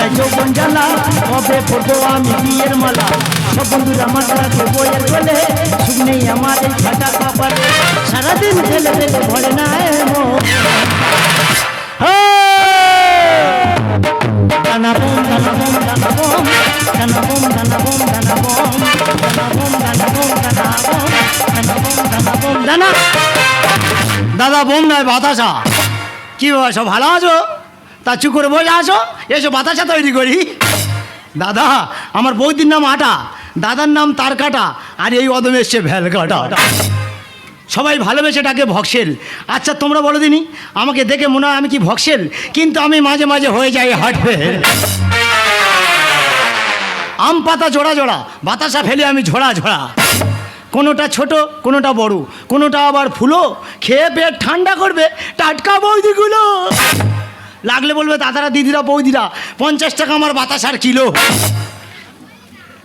না যৌবন জ্বালা কবে পড়ব আমি বিয়ের মালা সব বন্ধুরা আমার কাছে বইয়ের বলে সুখ নেই আমার এই ফাটা কপালে সারাদিন ঠেলে ঠেলে ভরে না মন। দাদা বোম নয় বাতাসা কি বাবা সব ভালো আছো তা চুপ করে বসে আছো? এসো, বাতাসা তৈরি করি। দাদা, আমার বৌদির নাম আটা, দাদার নাম তার কাটা আর এই অদম এসছে ভ্যাল কাটা সবাই ভালোবেসে ডাকে ভক্সেল। আচ্ছা তোমরা বলো দিনি, আমাকে দেখে মনে হয় আমি কি ভক্সেল? কিন্তু আমি মাঝে মাঝে হয়ে যাই হাট ফেল আম পাতা জোড়া জোড়া, বাতাসা ফেলে আমি ঝোড়া ঝোড়া। কোনোটা ছোট, কোনোটা বড়, কোনোটা আবার ফুলো, খেয়ে পেট ঠান্ডা করবে টাটকা বৌদিগুলো। লাগলে বলবে, দাদারা, দিদিরা, বৌদিরা, পঞ্চাশ টাকা আমার বাতাসার কিলো।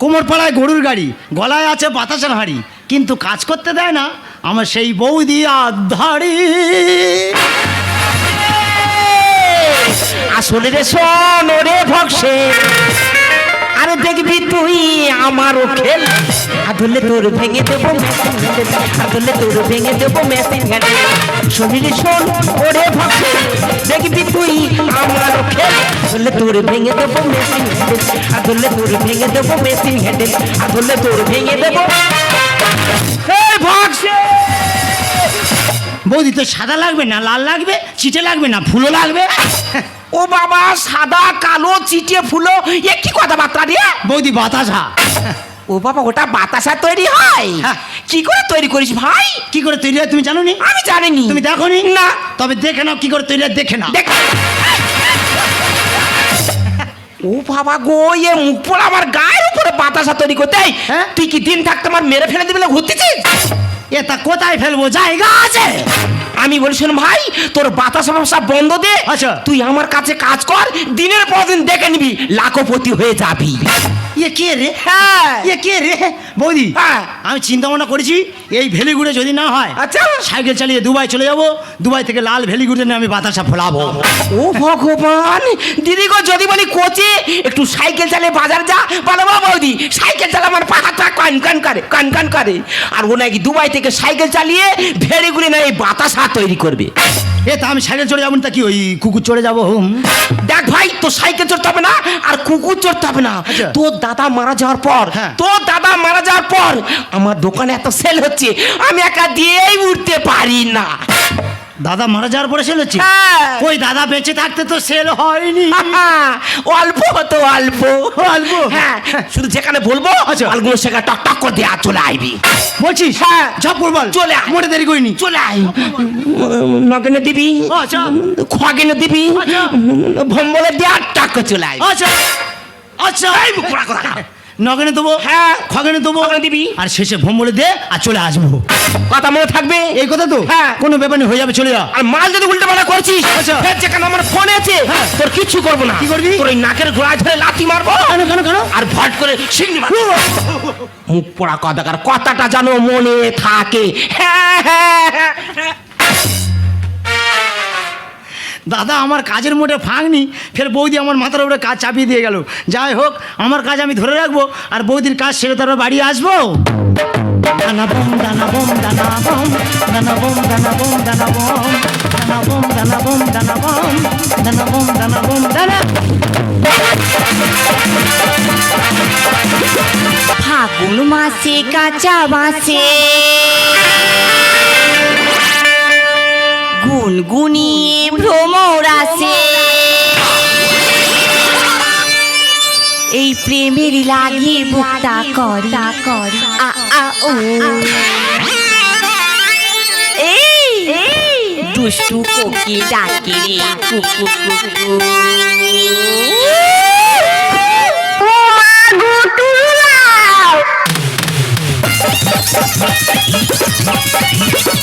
কোমরপাড়ায় গরুর গাড়ি, গলায় আছে বাতাসের হাঁড়ি, কিন্তু কাজ করতে দেয় না। আমার সেই বৌদি আধারি আসলে রে শোন রে ভক্সে, আরে দেখবি তুই আমারও খেল। আদলে তোর ভেঙে দেবো আদলে তোর ভেঙে দেবো মেশিন ঘাটে শরীরে শোন ওরে ভক্সে দেখবি তুই আমারও খেল আদলে তোর ভেঙে দেবো মেশিন ঘাটে আদলে তোর ভেঙে দেবো মেশিন ঘাটে আদলে তোর ভেঙে দেবো। এই ভক্সে বৌদি তো সাদা লাগবে না? লাল লাগবে? চিটে লাগবে না? ফুলও লাগবে? ও বাবা সাদা কালো চিটে ফুলো এ কি কথাবার্তা রে? বৌদি বাতাসা। ও বাবা ওটা বাতাসা তৈরি হয়। হ্যাঁ। কি করে তৈরি করিস ভাই? কি করে তৈরি হয় তুমি জানো নি আমি জানিনি। তুমি দেখো নি। না তবে দেখে নাও কি করে তৈরি হয় দেখে নাও। দেখ। ও বাবা গো এ মুখ পড়া আমার গায়ের উপরে বাতাসা তৈরি করতে। এই, হ্যাঁ? তুই কি দিন থাকতে আমার মেরে ফেলে দিবি না ঘুরতেছিস? এ তা কোথায় ফেলব? জায়গা আছে। আমি বলি শোন ভাই তোর বাতাসা ব্যবসা বন্ধ দে। আচ্ছা। তুই আমার কাছে কাজ কর দিনের পর দিন দেখে নিবি লাখপতি হয়ে যাবি। ইয়ে কে রে? হ্যাঁ। ইয়ে কে রে? বৌদি হ্যাঁ। আমি চিন্তা ভাবনা করেছি এই ভেলিগুড়ে যদি না হয় আচ্ছা। সাইকেল চালিয়ে দুবাই চলে যাব দুবাই থেকে লাল ভেলিগুড়ে নিয়ে আমি বাতাসা ফোলাবো। ও ভগবান দিদি গো যদি বলি কোচে একটু সাইকেল চালিয়ে বাজার যা বলো বাবা বৌদি সাইকেল চালা আমার পাহাড়টা কান কান করে কান কান করে। আর ও নাকি দুবাই থেকে সাইকেল চালিয়ে ভেড়ে ঘুরে না এই বাতাসা তৈরি করবে। এ তা আমি সাইকেল চড়ে যাব না তা কি ওই কুকুর চড়ে যাব? হুম। দেখ ভাই তোর সাইকেল চড়তে হবে না আর কুকুর চড়তে হবে না। আচ্ছা। তোর দাদা মারা যাওয়ার পর হ্যাঁ। তোর দাদা মারা যাওয়ার পর আমার দোকানে এত সেল হচ্ছে আমি একা দিয়েই উঠতে পারি না দাদা মারা যাওয়ার পরে সেল হচ্ছে হ্যাঁ। ওই দাদা বেঁচে থাকতে তো সেল হয়নি অল্প হতো অল্প অল্প? হ্যাঁ শুধু যেখানে বলব আচ্ছা। মালগুলো সেখানে টক টক করে দিয়ে চলে আইবি বলছিস হ্যাঁ। ঝাপুর বল চলে আয়। মোটে দেরি করিনি চলে আই নগেনে দিবি আচ্ছা। খগেনে দিবি আচ্ছা। ভম্বলে দিয়ে টাক চলে আই আচ্ছা আচ্ছা এই মুখ পোড়া কথা। নগেনে দেবো হ্যাঁ। খগেনে দেবো দিবি। আর শেষে ভোম বলে দে আর চলে আসব কথা মনে থাকবে এই কথা তো হ্যাঁ। কোনো ব্যাপার নেই হয়ে যাবে চলে যা আর মাল যদি উল্টে পাল্টা করছিস আচ্ছা। ফের যেখানে আমার ফোন আছে হ্যাঁ। তোর কিচ্ছু করব না কি করবি? তোর ওই নাকের গোড়ায় ধরে লাথি মারবো কেন কেন কেন আর ভট করে মারবো মুখ পোড়া কথাকার কথাটা যেন মনে থাকে হ্যাঁ হ্যাঁ হ্যাঁ দাদা আমার কাজের মোটে ফাঁকনি ফের বৌদি আমার মাথার উপরে কাজ চাপিয়ে দিয়ে গেল যাই হোক আমার কাজ আমি ধরে রাখব আর বৌদির কাজ সেরে তারপর বাড়ি আসব দানা বম বম দানা বম ফাগুন মাসে কাঁচা বাসে গুনগুনিয়ে ভ্রমর আসে এই প্রেমের লাগে বুকটা করি। করি আ আ, ও। এই দুষ্টু কোকি ডাকে রে কুকু কুকু মা গুটুলাও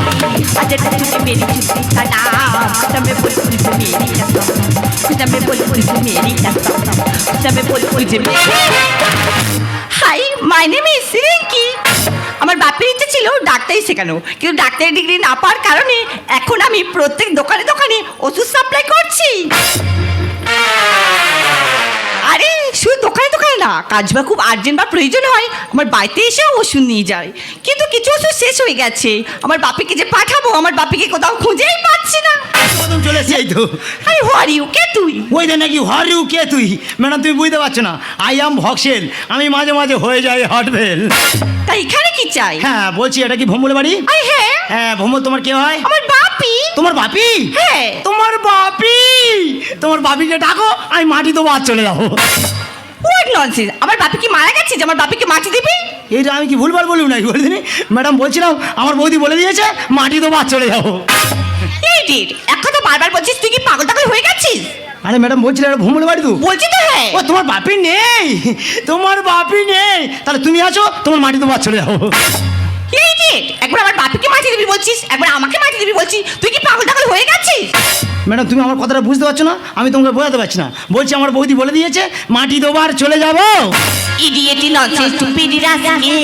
आई आज न चुने मेरी चुनी सलाम तबे बोल तुझे मेरी कसम तबे बोल तुझे मेरी कसम तबे बोल तुझे मेरी hi my name is Rinki আমার বাপের ইচ্ছে ছিল ডাক্তারি শেখানো কিন্তু ডাক্তারি ডিগ্রি না পাওয়ার কারণে এখন আমি প্রত্যেক দোকানে দোকানে ওষুধ সাপ্লাই করছি আরে শুধু দোকানে দোকানে না কাজ বা খুব আর্জেন্ট বা প্রয়োজন হয় আমার বাড়িতে এসে ওষুধ নিয়ে যায় কিন্তু কিছু ওষুধ শেষ হয়ে গেছে। আমার বাপিকে যে পাঠাবো আমার বাপিকে কোথাও খুঁজেই পাচ্ছি না। প্রথম চলে এই তো। আরে হোয়ার ইউ কে তুই? ওই যে নাকি হর ইউ কে তুই? ম্যাডাম তুমি বুঝতে পারছ না। আই ভক্সেল আমি মাঝে মাঝে হয়ে যাই তাই এখানে কি চাই? হ্যাঁ বলছি এটা কি ভোমল বাড়ি? আরে হ্যাঁ। হ্যাঁ ভোমল তোমার কে হয়? আমার বাপি। তোমার বাপি? হ্যাঁ। তোমার বাপি? তোমার বাপিকে ডাকো আমি মাটি দেবো আর চলে যাব। হোয়াট ননসেন্স আমার বাপি কি মারা গেছে? যে আমার বাপিকে মাটি দিবি? এইটা আমি কি ভুলবার বলব নাই বলে দিনি ম্যাডাম বলছিলাম আমার বৌদি বলে দিয়েছে মাটি তো বাদ চলে যাব। এই ডেট এক কথা বারবার বলছিস তুই কি পাগল টাগল হয়ে গেছিস? আরে ম্যাডাম বলছিলাম একটা ভ্রমণ বাড়ি তো। বলছি তো হ্যাঁ। ও তোমার বাপি নেই? তোমার বাপি নেই? তাহলে তুমি আছো তোমার মাটি তো বাদ চলে যাব। এই একবার আমার বাপিকে দিবি বলছিস একবার আমাকে দিবি বলছিস তুই কি পাগল টাগল হয়ে গেছিস? ম্যাডাম তুমি আমার কথাটা বুঝতে পারছ না আমি তোমাকে বোঝাতে পারছি না। বলছি আমার বৌদি বলে দিয়েছে মাটি দেবার চলে যাব। ইডিয়েটি ননসেন্স স্টুপিড রাস্কে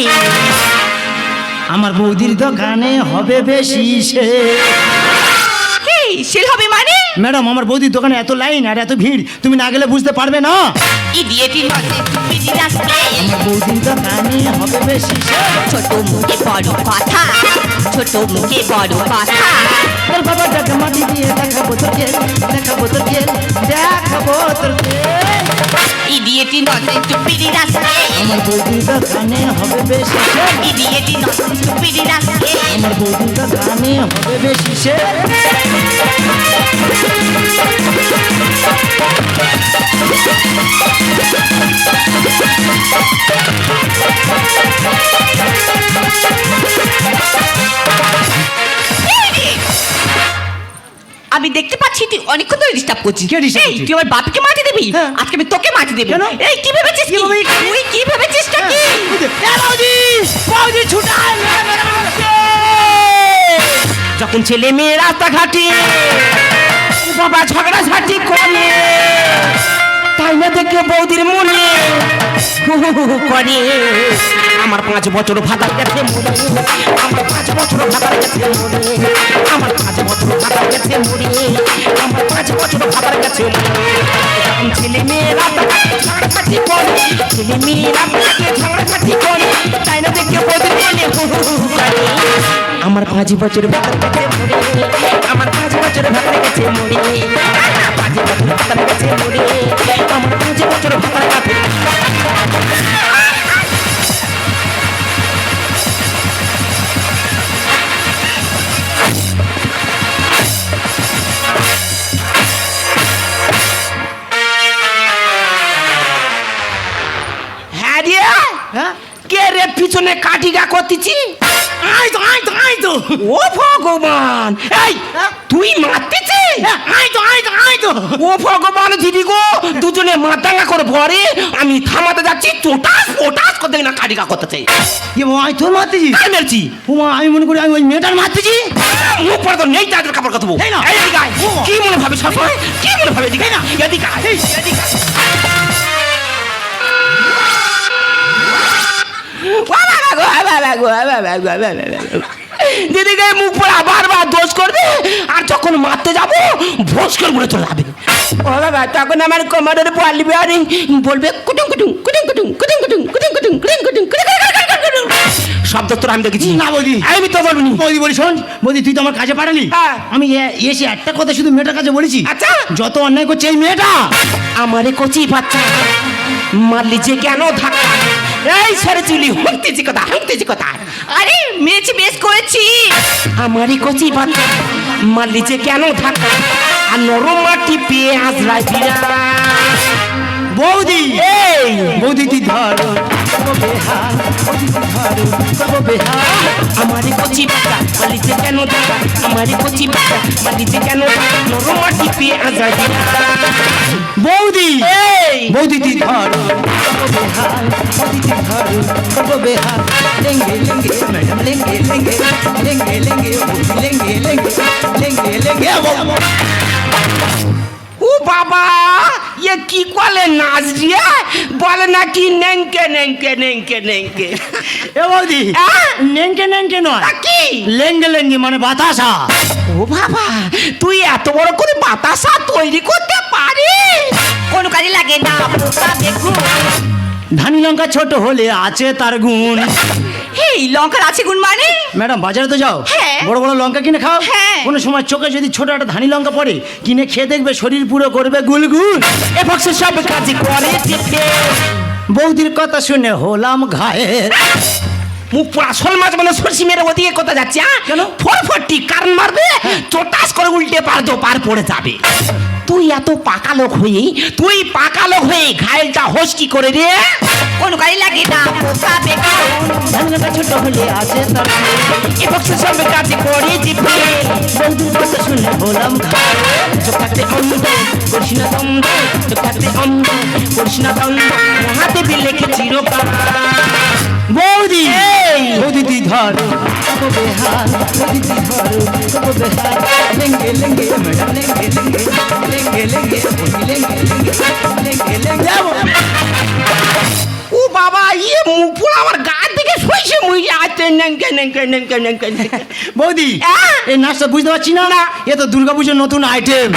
আমার বৌদির দোকানে হবে বেশি সে। সেল হবে মানে? ম্যাডাম আমার বৌদির দোকানে এত লাইন আর এত ভিড় তুমি না গেলে বুঝতে পারবে না। ইডিয়েটি ননসেন্স রাস্কে আমার বৌদির দোকানে হবে বেশি ছোট মুখে বড় কথা। ছোট মুখে বড় কথা। বাবা দেখাবো তোর দেখাবো তোর দেখাবো তোর ইডিয়েটি নজরে চুপিরি রাস্তে আমার বৌদিটা কানে হবে বেশি ইডিয়েটি নজরে চুপিরি রাস্তে আমার বৌদিটা কানে হবে বেশি সে। Thank you. আমি দেখতে পাচ্ছি তুই অনেকক্ষণ ধরে ডিস্টার্ব করছিস। কে disturb এই, করছে? তুই আমার বাপিকে মাটি দিবি? হ্যাঁ। আজকে আমি তোকে মাটি দেবো। কেন? এই কি ভেবেছিস কি? তুই কি ভেবেছিস টা কি ছুটায় যখন ছেলে মেয়ে রাস্তাঘাটে বাবা ঝগড়া ঝাঁটি করে তাই না দেখে বৌদির মনে হু হু হু হু করে। আমার পাঁচ বছর ভাতা গেছে আমার পাঁচ বছর ভাতার কাছে আমার পাঁচ বছর ভাতার কাছে আমার পাঁচ বছর ভাতার কাছে ছেলে মেয়েরা ঝগড়াঝাটি ছেলে মেয়েরা ঝগড়াঝাটি করে। তাই না দেখে বলে আমার পাঁচ বছর ভাতার কাছে আমার পাঁচ বছর ভাতার কাছে পাঁচ বছর ভাতার কাছে আমার পাঁচ বছর ভাতার কাছে পিছনে কাটিগা করতেছি? আই তো আই তো আই তো। ও ভগবান! এই তুই মারতেছি? হ্যাঁ, আই তো আই তো আই তো। ও ভগবান দিদি গো দুজনে মাতাঙ্গা করে ভরে আমি থামাতে যাচ্ছি চোটাস ওটাস করতে না কাটিগা করতেছে। কি আই তোর মারতেছি? মেরছি? উমা আমি মনে করি আমি ওই মেয়েটার মারতেছি। মুখ পরে তো নেই তাদের কাপড় কথা এই না। আয়। ও। কি মনে ভাবে সবসময় কি মনে ভাবে এদিকে না। এদিকে এদিকে দিদিকে মুখ পরে আবার বার দোষ করবে আর যখন মারতে যাব ভোজ করে বলে চলে যাবে ও বাবা তখন আমার কোমরের বলবে আর বলবে কুটুম কুটুম কুটুম কুটুম কুটুম কুটুম কুটুম কুটুম কুটুম কুটুম কুটুম শব্দ তোর আমি দেখেছি না বৌদি আমি তো বলবনি বৌদি বলি শোন বৌদি তুই তো আমার কাছে পাঠালি হ্যাঁ। আমি এসে একটা কথা শুধু মেয়েটার কাছে বলেছি আচ্ছা। যত অন্যায় করছে এই মেয়েটা আমারে কচি বাচ্চা মারলি যে কেন ধাক্কা এই ছেড়ে চুলি হুঁকতেছি কথা হুঁকতেছি কথা। আরে, মেয়েছি, বেশ করেছি। আমারই কচি বাচ্চা মারলি যে কেন থাকা? আর নরম মাটি পেয়ে আজরাই ফিরা বৌদি এই বৌদি তুই ধরো করব বেহাল বৌদি তুই ধরো করব বেহাল আমারে কচি পাতা মালিতে কেন দাদা আমারে কচি পাতা মালিতে কেন দাদা নরম মাটি পেয়ে আজাদি বৌদি এই বৌদি তুই ধরো করব বেহাল বৌদি তুই ধরো করব বেহাল লেঙ্গে লেঙ্গে ম্যাডাম লেঙ্গে লেঙ্গে লেঙ্গে লেঙ্গে বৌদি লেঙ্গে লেঙ্গে লেঙ্গে লেঙ্গে ও বাবা ইয়ে কি কলে নাচ দিয়ে বলে নাকি নেংকে নেংকে নেংকে নেংকে এ বৌদি আহ! নেঙ্কে নেঙ্কে নয় কি লেঙ্গে লেঙ্গে মানে বাতাসা ও বাবা তুই এত বড় করে বাতাসা তৈরি করতে পারিস কোনো কাজে লাগে না পোকা বেগুন ধানি লঙ্কা ছোট হলে আছে তার গুণ এই লঙ্কার আছে গুণ মানে ম্যাডাম বাজারে তো যাও হ্যাঁ। বড় বড় লঙ্কা কিনে খাও হ্যাঁ। কোনো সময় চোখে যদি ছোট একটা ধানি লঙ্কা পড়ে কিনে খেয়ে দেখবে শরীর পুরো করবে গুলগুল এ বক্সে সব কাজ করে বৌদির কথা শুনে হলাম ঘায়ের মুখ পোড়া শোল মাছ মানে সরষি মেরে ওদিকে কোথা যাচ্ছে হ্যাঁ? কেন? ফোর ফোরটি কারণ মারবে চোটাস করে উল্টে পার দো পার পড়ে যাবে তুই এত পাকা লোক হয়ে তুই পাকা লোক হয়ে ঘায়েলটা হোস কি করে রে কোন কাজে লাগে না পোকা বেগুন ধানি ছোট হলে আছে তার গুণ। এ বক্সে সব কাজ করে দিতে বৌদির কথা শুনে হলাম ঘায়ের চোখ থাকতে অন্ধ করিস না দ্বন্দ্ব চোখ অন্ধ করিস না দ্বন্দ্ব। হাতে লেখে চিরকাল। বৌদি। এই! বৌদি তুই ধর বৌদি তুই ধর কবো লেঙ্গে লেঙ্গে ম্যাডাম লেঙ্গে লেঙ্গে লেঙ্গে লেঙ্গে লেঙ্গে লেঙ্গে লেঙ্গে লেঙ্গে ও বাবা ইয়ে মুখ পুরো আমার গা থেকে সইছে মুই আছে নেংকে নেংকে নেংকে নেংকে নেংকে বৌদি আহ! এই নাচটা বুঝতে পারছি না না এ তো দুর্গাপুজোর নতুন আইটেম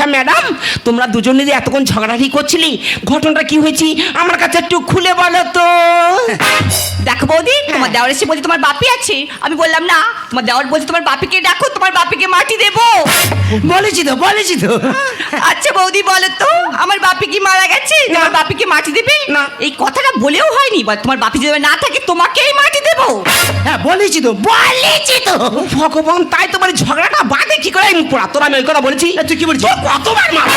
আচ্ছা ম্যাডাম তোমরা দুজনে যে এতক্ষণ ঝগড়াঝাটি করছিলি ঘটনাটা কি হয়েছে? আমার কাছে একটু খুলে বলো তো। দেখো বৌদি তোমার দেওয়ার এসে বলছে তোমার বাপি আছে। আমি বললাম না তোমার দেওয়ার বলছে তোমার বাপিকে ডাকো তোমার বাপিকে মাটি দেবো। বলেছি তো বলেছি তো। আচ্ছা বৌদি বলো তো আমার বাপি কি মারা গেছে? তোমার বাপিকে মাটি দেবে? না। এই কথাটা বলেও হয়নি বল তোমার বাপি যদি না থাকে তোমাকেই মাটি দেবো। হ্যাঁ বলেছি তো বলেছি তো। ভগবান তাই তো মানে ঝগড়াটা বাদে কি করে আমি পোড়া তোরা আমি ওই কথা বলেছি। তুই কি বলছিস? কতবার মার।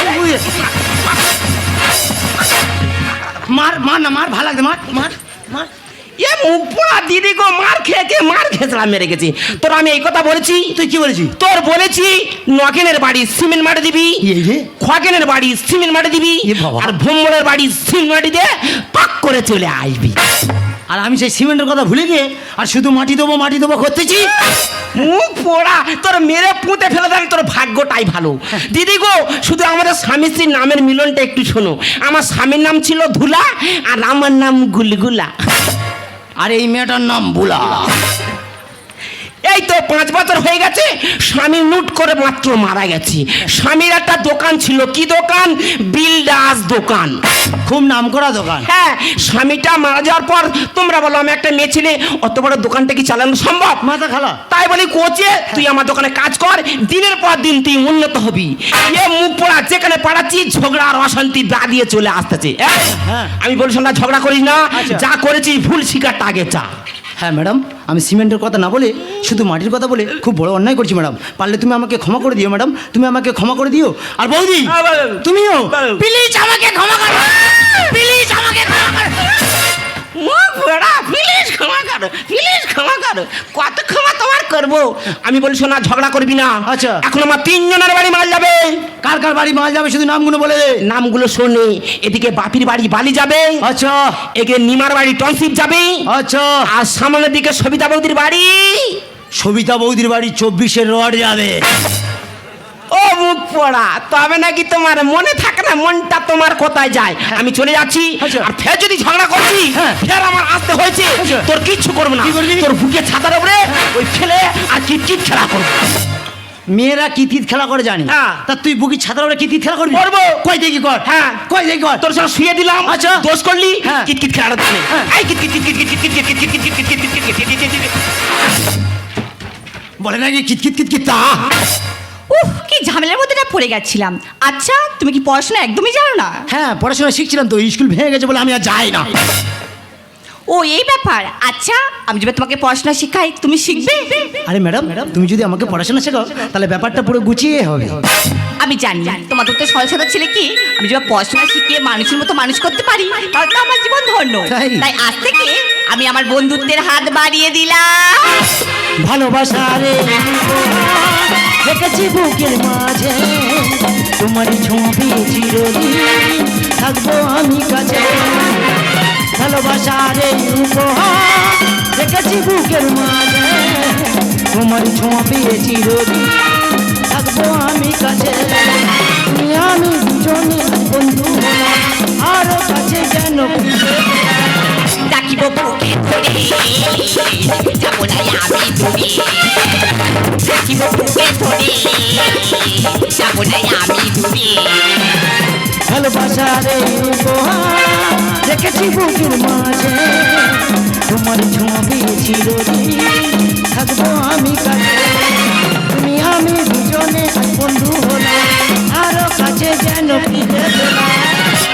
মার। মার না মার ভালো লাগছে মার মার মার। এ মুখ পোড়া দিদি গো মার খেয়ে খেয়ে মার খেয়েছিলাম মেরে গেছি। তোর আমি এই কথা বলেছি? তুই কি বলেছিস? তোর বলেছি নগেনের বাড়ি সিমেন্ট মাটি দিবি এই রে খগেনের বাড়ি সিমেন্ট মাটি দিবি। আর ভোমরের বাড়ি সিমেন্ট মাটি দিয়ে পাক করে চলে আসবি। আর আমি সেই সিমেন্টের কথা ভুলে গিয়ে আর শুধু মাটি দেবো মাটি দেবো করতেছি? মুখ পোড়া তোর মেরে পুঁতে ফেলে দেখ তোর ভাগ্যটাই ভালো। দিদি গো শুধু আমাদের স্বামী স্ত্রীর নামের মিলনটা একটু শোনো। আমার স্বামীর নাম ছিল ধুলা আর আমার নাম গুলগুলা। আর এই মেয়েটার নাম বুলা। এই তো পাঁচ বছর হয়ে গেছে স্বামী লুট করে মাত্র মারা গেছে। স্বামীর একটা দোকান ছিল কি দোকান? বিলডাস দোকান। খুব নাম করা দোকান। হ্যাঁ স্বামীটা মারা যাওয়ার পর তোমরা বলো আমি একটা মেয়ে ছেলে অত বড় দোকানটা কি চালানো সম্ভব? মাথা খালা। তাই বলি কোচে তুই আমার দোকানে কাজ কর দিনের পর দিন তুই উন্নত হবি। এ মুখ পড়া যেখানে পাড়াচ্ছি ঝগড়া আর অশান্তি দা দিয়ে চলে আসতেছে। হ্যাঁ। আমি বলছি না ঝগড়া করিস না আচ্ছা। যা করেছি ভুল শিকারটা আগে চা। হ্যাঁ ম্যাডাম আমি সিমেন্টের কথা না বলে শুধু মাটির কথা বলে খুব বড় অন্যায় করছি ম্যাডাম পারলে তুমি আমাকে ক্ষমা করে দিও ম্যাডাম তুমি আমাকে ক্ষমা করে দিও। আর বৌদি হ্যাঁ, তুমিও। প্লিজ আমাকে ক্ষমা করো। প্লিজ আমাকে ক্ষমা করো। প্লিজ ক্ষমা করো প্লিজ ক্ষমা করো। কত করব? আমি বলি শোনা ঝগড়া করবি না। আচ্ছা। এখন আমার তিনজনের বাড়ি মাল যাবে। কার কার বাড়ি মাল যাবে শুধু নামগুলো বলে দে। নামগুলো শোনে। এদিকে বাপির বাড়ি বালি যাবে। আচ্ছা। এদিকে নিমার বাড়ি টনসিপ যাবে। আচ্ছা। আর সামনের দিকে সবিতা বৌদির বাড়ি। সবিতা বৌদির বাড়ি চব্বিশের রড যাবে। ও মুখ পড়া তবে নাকি তোমার মনে থাকে না মনটা তোমার কোথায় যায় আমি চলে যাচ্ছি আচ্ছা। আর ফের যদি ঝগড়া করছি হ্যাঁ। ফের আমার আসতে হয়েছে আচ্ছা। তোর কিচ্ছু করব না? তোর বুকে ছাতার উপরে ওই ফেলে আর কিটকিট খেলা করব মেয়েরা কিতিত খেলা করে জানি হ্যাঁ। তা তুই বুকি ছাতার উপরে কিতিত খেলা করবি করব। কই দেখি কর হ্যাঁ। কই দেখি কর তোর সঙ্গে শুয়ে দিলাম আচ্ছা। দোষ করলি হ্যাঁ। কিটকিট জানে হ্যাঁ। এই কিটকিট কিটকিট কিটকিট কিটকিট কিটকিট কিটকিট কিটকিট কিটকিট কিটকিট কিটকিট কিটকিট বলে নাকি কিতকিত কিতকিত তা উফ কি ঝামেলার মধ্যে না পড়ে গেছিলাম। আচ্ছা তুমি কি পড়াশোনা একদমই জানো না? হ্যাঁ পড়াশোনা শিখছিলাম তো স্কুল ভেঙে গেছে বলে আমি আর যাই না। ও এই ব্যাপার। আচ্ছা আমি যদি তোমাকে পড়াশোনা শিখাই তুমি শিখবে? আরে ম্যাডাম তুমি যদি আমাকে পড়াশোনা শেখাও তাহলে ব্যাপারটা পুরো গুছিয়ে হবে। আমি জানি। তোমাদের তো সরল সাদা ছেলে কি? আমি যদি পড়াশোনা শিখিয়ে মানুষের মতো মানুষ করতে পারি তাহলে তো আমার জীবন ধন্য। তাই? তাই আজ থেকে আমি আমার বন্ধুত্বের হাত বাড়িয়ে দিলাম। ভালোবাসা রে। রেখেছি বুকের মাঝে। তোমারই ছোঁয়াবি চিরদিন থাকব আমি কাছে। ভালোবাসা রে উপহার রেখেছি বুকের মাঝে। তোমার ছোঁয়াবি চিরদিন থাকব আমি কাছে। তুমি আমি দুজনে বন্ধু আরও কাছে যেন ডাকিব বুকে ধরে না আমি দূরে ডাকিব বুকে ধরে না আমি দূরে ভালোবাসা রে উপহার রেখেছি বুকের মাঝে তোমার ছোঁয়াবি চিরদিন থাকব আমি কাছে তুমি আমি দুজনে বন্ধু হলাম, আরও কাছে যেন ফিরে পেলাম।